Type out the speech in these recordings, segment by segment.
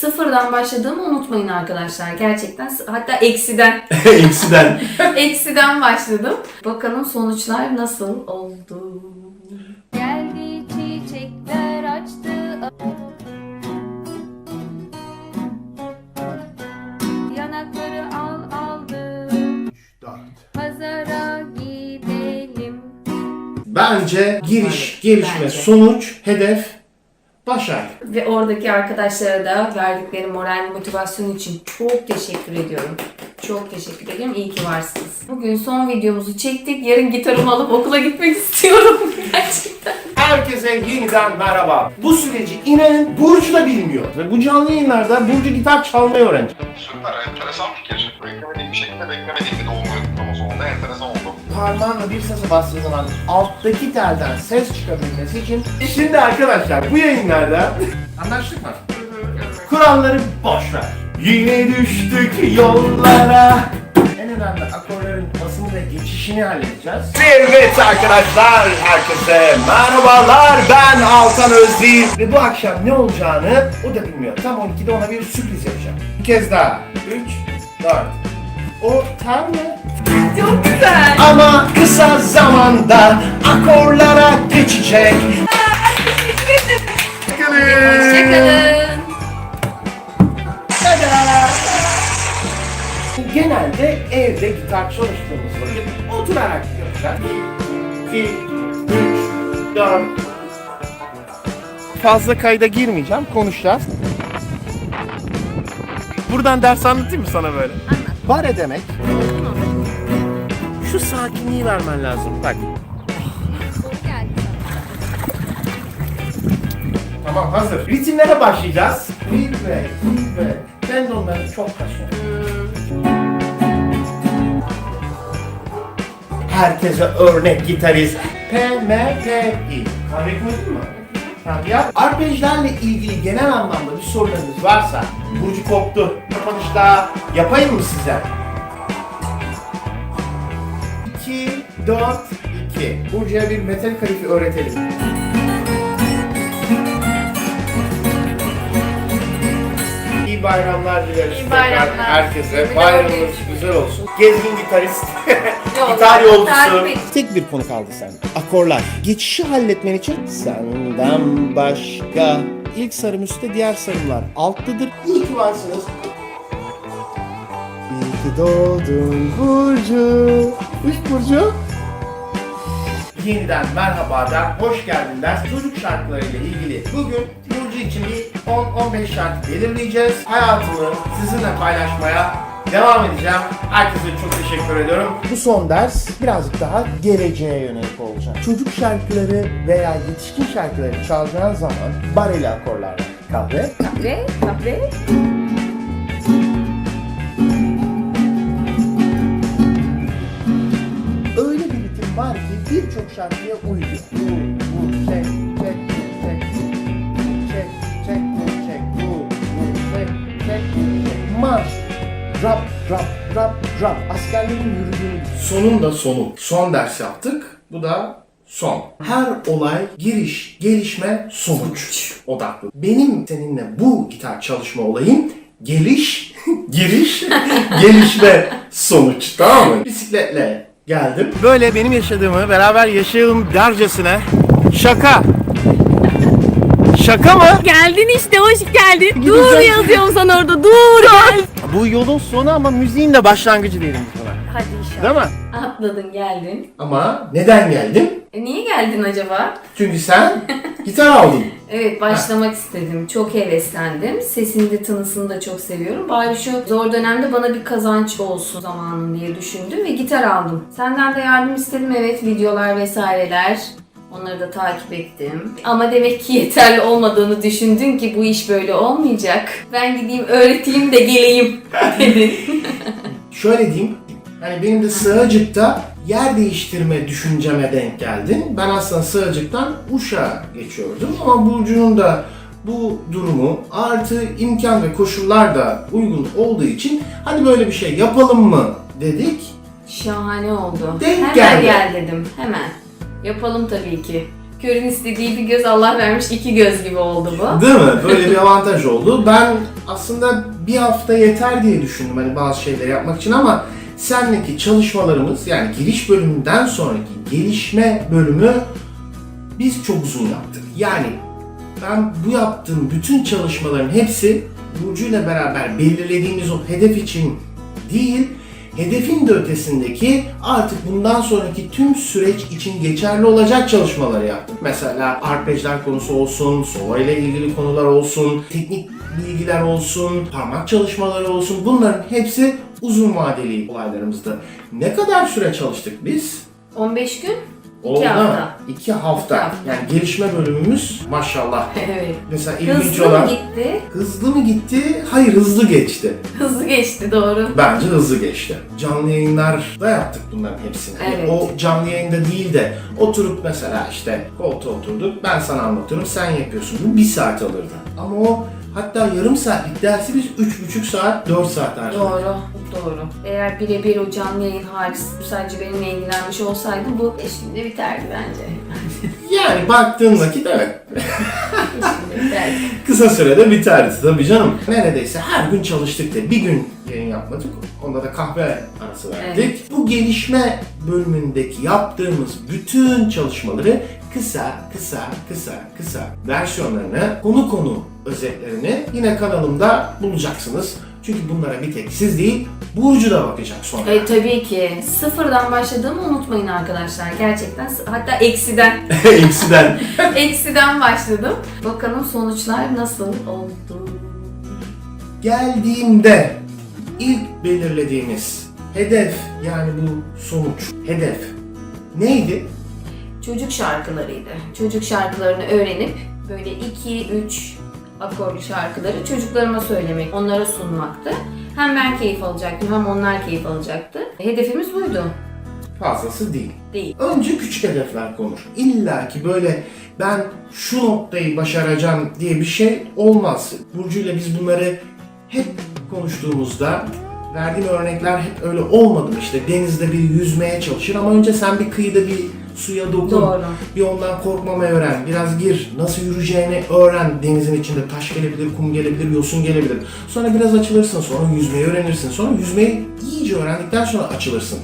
Sıfırdan başladığımı unutmayın arkadaşlar. Gerçekten hatta eksiden Eksiden. eksiden başladım. Bakalım sonuçlar nasıl oldu? Geldi çiçekler açtı Yanakları al aldı Pazara gidelim Bence giriş, gelişme, bence. sonuç, hedef, başarı. Ve oradaki arkadaşlara da verdikleri moral motivasyon için çok teşekkür ediyorum. Çok teşekkür ediyorum. İyi ki varsınız. Bugün son videomuzu çektik. Yarın gitarımı alıp okula gitmek istiyorum. Gerçekten. Herkese yeniden merhaba. Bu süreci inanın Burcu da bilmiyor. Ve bu canlı yayınlarda Burcu gitar çalmayı öğrenecek. Süper, enteresan fikir. Beklemediğim bir şekilde beklemediğim bir doğum günü kutlaması oldu. Enteresan oldu. Parmağınla bir sese bastığı zaman alttaki telden ses çıkabilmesi için Şimdi arkadaşlar bu yayınlarda Anlaştık mı? Kuralları boş ver. Yine düştük yollara. En önemli akorların basımı ve geçişini halledeceğiz. Evet arkadaşlar, herkese merhabalar. Ben Altan Özdil. Ve bu akşam ne olacağını o da bilmiyor. Tam 12'de ona bir sürpriz yapacağım. Bir kez daha. 3, 4. O tel mi? Çok güzel. Ama kısa zamanda akorlara geçecek. Hoşçakalın. Genelde evde gitar çalıştığımız vakit oturarak yapacağız. 2, 3, 4. Fazla kayda girmeyeceğim, konuşacağız. Buradan ders anlatayım mı sana böyle? Bare demek. Şu sakinliği vermen lazım. Bak. Tamam hazır. Ritimlere başlayacağız. Feedback, feedback. Tendonları çok kasıyor. Herkese örnek gitarist. P, M, P, I. Kahve koydun mu? Ya. Arpejlerle ilgili genel anlamda bir sorularınız varsa Burcu koptu. Kapanışta yapayım mı size? 4, 2. Burcu'ya bir metal kalifi öğretelim. İyi bayramlar dileriz. İyi tekrar bayramlar. Herkese. Bayramınız güzel olsun. Gezgin gitarist. Yollar, Gitar yolcusu. et. Tek bir konu kaldı sende. Akorlar. Geçişi halletmen için senden başka. İlk sarım üstte diğer sarımlar alttadır. İyi ki varsınız. İyi ki doğdun Burcu. Üst Burcu. Yeniden merhaba der, hoş geldin der. Çocuk şarkılarıyla ilgili bugün Burcu için bir 10-15 şarkı belirleyeceğiz. Hayatımı sizinle paylaşmaya devam edeceğim. Herkese çok teşekkür ediyorum. Bu son ders birazcık daha geleceğe yönelik olacak. Çocuk şarkıları veya yetişkin şarkıları çalacağın zaman bareli akorlarla kahve, Kahve, kahve. Şarkıya uyuyor. Vur, vur, çek, çek, çek, çek, çek, çek, vur, vur, çek, çek, çek. Marş, rap, rap, rap, rap. Askerlerin yürüdüğünü. Sonun da sonu. Son ders yaptık. Bu da son. Her olay giriş, gelişme, sonuç odaklı. Benim seninle bu gitar çalışma olayım geliş, giriş, gelişme, sonuç. Tamam mı? Bisikletle geldim. Böyle benim yaşadığımı beraber yaşayalım dercesine şaka. Şaka mı? Geldin işte hoş geldin. Gideceğim. Dur yazıyorum sana orada dur gel. Bu yolun sonu ama müziğin de başlangıcı diyelim biz buna. Hadi inşallah. Değil mi? Atladın geldin. Ama neden geldin? E niye geldin acaba? Çünkü sen gitar aldın. Evet başlamak istedim. Çok heveslendim. Sesini de tınısını da çok seviyorum. Bari şu zor dönemde bana bir kazanç olsun zamanın diye düşündüm ve gitar aldım. Senden de yardım istedim evet videolar vesaireler. Onları da takip ettim. Ama demek ki yeterli olmadığını düşündün ki bu iş böyle olmayacak. Ben gideyim öğreteyim de geleyim dedin. Şöyle diyeyim. Hani benim de Sığacık'ta yer değiştirme düşünceme denk geldin. Ben aslında Sığacık'tan Uşak'a geçiyordum ama Burcu'nun da bu durumu artı imkan ve koşullar da uygun olduğu için hadi böyle bir şey yapalım mı dedik. Şahane oldu. Denk Hemen geldi. gel dedim. Hemen. Yapalım tabii ki. Körün istediği bir göz Allah vermiş iki göz gibi oldu bu. Değil mi? Böyle bir avantaj oldu. Ben aslında bir hafta yeter diye düşündüm hani bazı şeyleri yapmak için ama sendeki çalışmalarımız yani giriş bölümünden sonraki gelişme bölümü biz çok uzun yaptık. Yani ben bu yaptığım bütün çalışmaların hepsi Burcu ile beraber belirlediğimiz o hedef için değil, hedefin de ötesindeki artık bundan sonraki tüm süreç için geçerli olacak çalışmaları yaptık. Mesela arpejler konusu olsun, solo ile ilgili konular olsun, teknik bilgiler olsun, parmak çalışmaları olsun bunların hepsi uzun vadeli olaylarımızda. Ne kadar süre çalıştık biz? 15 gün? Oldu hafta. mu? İki hafta. İki hafta. Yani gelişme bölümümüz maşallah. Evet. Mesela ilginç Hızlı mı olan gitti? hızlı mı gitti? Hayır hızlı geçti. Hızlı geçti doğru. Bence hızlı geçti. Canlı yayınlarda yaptık bunların hepsini. Evet. O canlı yayında değil de oturup mesela işte koltuğa oturduk ben sana anlatıyorum sen yapıyorsun. Bu bir saat alırdı. Ama o hatta yarım saatlik dersi biz üç buçuk saat, dört saat harcadık. Doğru, doğru. Eğer birebir o canlı yayın hariç sadece benimle ilgilenmiş olsaydı bu 5 günde biterdi bence. Yani baktığın vakit evet. 5 günde biterdi. Kısa sürede biterdi tabii canım. Neredeyse her gün çalıştık de bir gün yayın yapmadık. Onda da kahve arası verdik. Evet. Bu gelişme bölümündeki yaptığımız bütün çalışmaları kısa kısa kısa kısa versiyonlarını konu konu özetlerini yine kanalımda bulacaksınız. Çünkü bunlara bir tek siz değil Burcu da bakacak sonra. E, tabii ki. Sıfırdan başladığımı unutmayın arkadaşlar. Gerçekten hatta eksiden. Eksiden. eksiden başladım. Bakalım sonuçlar nasıl oldu? Geldiğimde ilk belirlediğimiz hedef yani bu sonuç hedef neydi? Çocuk şarkılarıydı. Çocuk şarkılarını öğrenip böyle 2-3 akorlu şarkıları çocuklarıma söylemek, onlara sunmaktı. Hem ben keyif alacaktım hem onlar keyif alacaktı. Hedefimiz buydu. Fazlası değil. Değil. Önce küçük hedefler konur. İlla ki böyle ben şu noktayı başaracağım diye bir şey olmaz. Burcu ile biz bunları hep konuştuğumuzda verdiğim örnekler hep öyle olmadı? İşte denizde bir yüzmeye çalışır ama önce sen bir kıyıda bir suya dokun. Doğru. Bir ondan korkmamayı öğren. Biraz gir. Nasıl yürüyeceğini öğren. Denizin içinde taş gelebilir, kum gelebilir, yosun gelebilir. Sonra biraz açılırsın. Sonra yüzmeyi öğrenirsin. Sonra yüzmeyi iyice öğrendikten sonra açılırsın.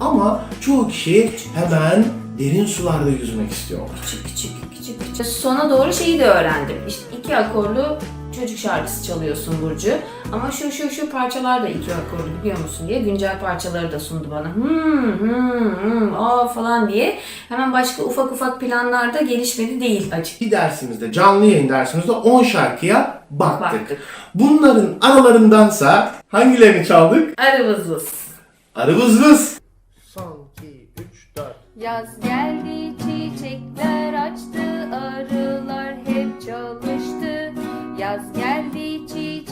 Ama çoğu kişi hemen derin sularda yüzmek istiyor. Küçük küçük küçük küçük. Sona doğru şeyi de öğrendim. İşte iki akorlu çocuk şarkısı çalıyorsun Burcu. Ama şu şu şu parçalar da iki akorlu biliyor musun diye güncel parçaları da sundu bana. Hmm hmm hmm aa falan diye. Hemen başka ufak ufak planlarda gelişmedi değil açık. Bir dersimizde, canlı yayın dersimizde 10 şarkıya baktık. Baktık. Bunların aralarındansa hangilerini çaldık? Arı vız vız. Arı vız vız. Son, 2, 3, 4. Yaz geldi çiçekler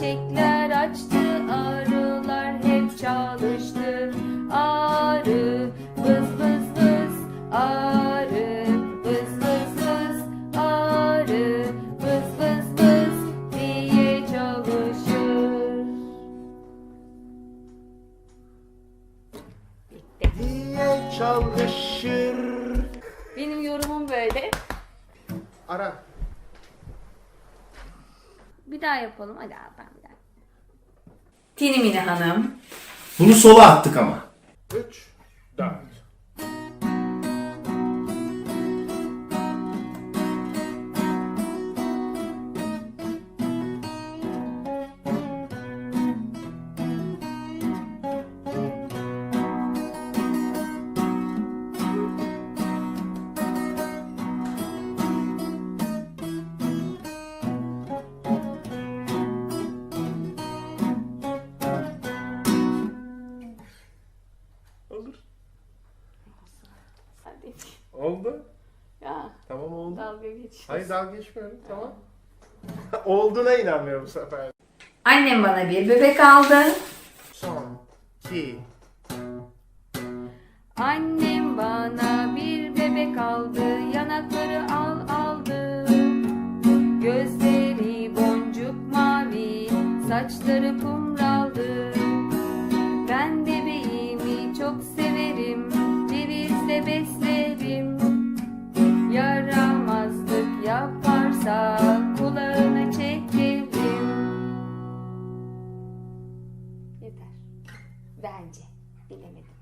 çiçekler açtı arılar hep çalıştı Arı vız vız vız arı vız vız vız arı vız vız vız diye çalışır Diye çalışır. Benim yorumum böyle. Ara. Bir daha yapalım hadi abi ben bir daha Tini Mini Hanım. Bunu sola attık ama. Olur. Hadi. Oldu. Ya Tamam oldu. dalga geç. Hayır dalga geçmiyorum tamam. Olduğuna inanmıyorum bu sefer. Annem bana bir bebek aldı. Son, 2, Annem bana bir bebek aldı, yanakları al aldı. Gözleri boncuk mavi, saçları kumraldı. Çok severim, cevizle beslerim. Yaramaz varsa kulağını çekerim. Yeter. Bence. Bilemedim.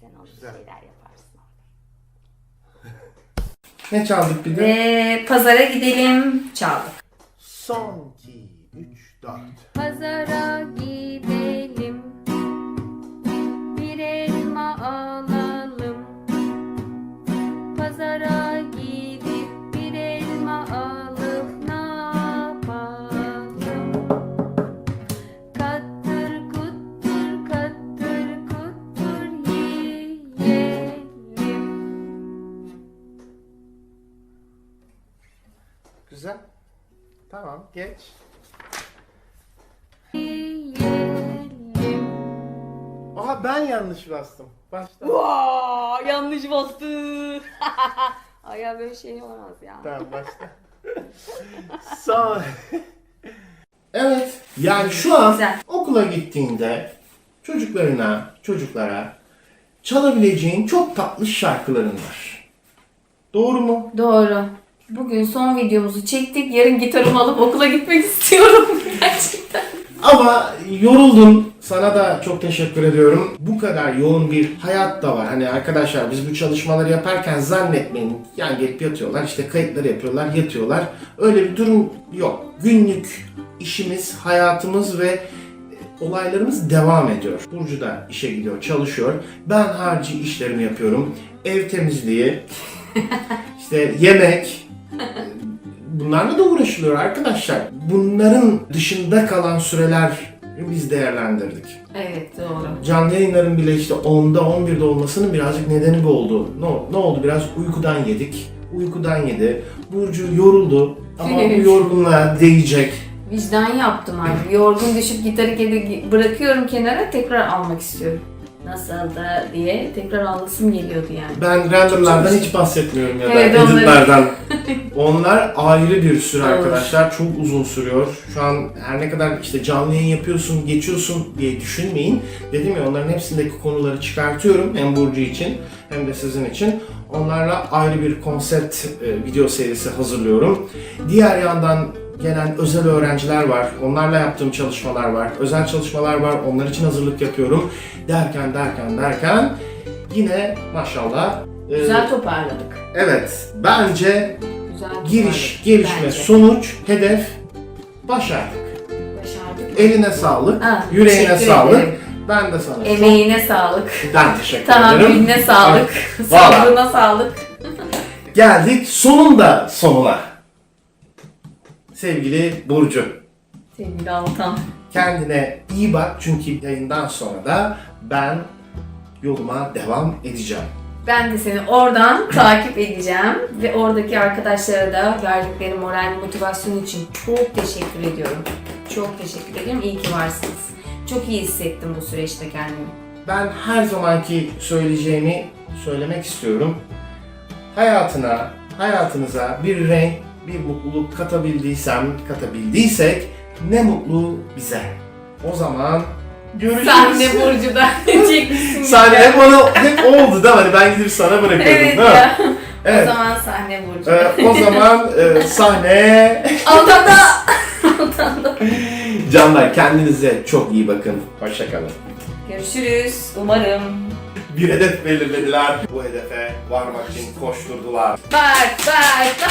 Sen onu Güzel. şeyler yaparsın orada. Ne çaldık bir de? Ve pazara gidelim. Çaldık. Son 2, 3, 4. Pazara geç. Aha ben yanlış bastım. Başta. Aa, yanlış bastı. Ay ya böyle şey olamaz ya. Tamam başla. Son. evet. Yani şu an Güzel. okula gittiğinde çocuklarına, çocuklara çalabileceğin çok tatlı şarkıların var. Doğru mu? Doğru. Bugün son videomuzu çektik. Yarın gitarımı alıp okula gitmek istiyorum gerçekten. Ama yoruldun. Sana da çok teşekkür ediyorum. Bu kadar yoğun bir hayat da var. Hani arkadaşlar biz bu çalışmaları yaparken zannetmeyin. Yani gelip yatıyorlar, işte kayıtları yapıyorlar, yatıyorlar. Öyle bir durum yok. Günlük işimiz, hayatımız ve olaylarımız devam ediyor. Burcu da işe gidiyor, çalışıyor. Ben harici işlerimi yapıyorum. Ev temizliği, işte yemek, bunlarla da uğraşılıyor arkadaşlar. Bunların dışında kalan süreler biz değerlendirdik. Evet doğru. Canlı yayınların bile işte 10'da 11'de olmasının birazcık nedeni bu oldu. Ne, ne oldu? Biraz uykudan yedik. Uykudan yedi. Burcu yoruldu ama bu yorgunluğa değecek. Vicdan yaptım artık. Yorgun düşüp gitarı kedi bırakıyorum kenara tekrar almak istiyorum. Nasıldı diye tekrar alasım geliyordu yani. Ben renderlardan hiç bahsetmiyorum ya da Evet, onları- editlerden. Onlar ayrı bir süre arkadaşlar. Çok uzun sürüyor. Şu an her ne kadar işte canlı yayın yapıyorsun, geçiyorsun diye düşünmeyin. Dedim ya onların hepsindeki konuları çıkartıyorum. Hem Burcu için hem de sizin için. Onlarla ayrı bir konsept e, video serisi hazırlıyorum. Diğer yandan gelen özel öğrenciler var. Onlarla yaptığım çalışmalar var. Özel çalışmalar var. Onlar için hazırlık yapıyorum. Derken derken derken yine maşallah e, Güzel toparladık. Evet, bence Güzel giriş, gelişme, Bence. sonuç, hedef başardık. Başardık. Eline sağlık, Ha, yüreğine teşekkür sağlık. ederim. Ben de sana Emeğine sağlık. ben teşekkür Tamam, ederim. eline sağlık. Sabrına sağlık. Geldik sonunda sonuna. Sevgili Burcu, Sevgili Altan. kendine iyi bak çünkü yayından sonra da ben yoluma devam edeceğim. Ben de seni oradan takip edeceğim ve oradaki arkadaşlara da verdikleri moral motivasyon için çok teşekkür ediyorum. Çok teşekkür ediyorum. İyi ki varsınız. Çok iyi hissettim bu süreçte kendimi. Ben her zamanki söyleyeceğimi söylemek istiyorum. Hayatına, hayatınıza bir renk, bir mutluluk katabildiysem, katabildiysek ne mutlu bize. O zaman görüşürüz. Sahne Burcu'da çekmişsin. Sahne hep onu hep oldu değil mi? Hani ben gidip sana bırakıyordum Evet değil mi? ya. Evet. O zaman sahne Burcu. Ee, o zaman e, sahne Altan da. Altan da. Canlar kendinize çok iyi bakın. Hoşçakalın. Görüşürüz. Umarım. Bir hedef belirlediler. Bu hedefe varmak için koşturdular. Bak bak.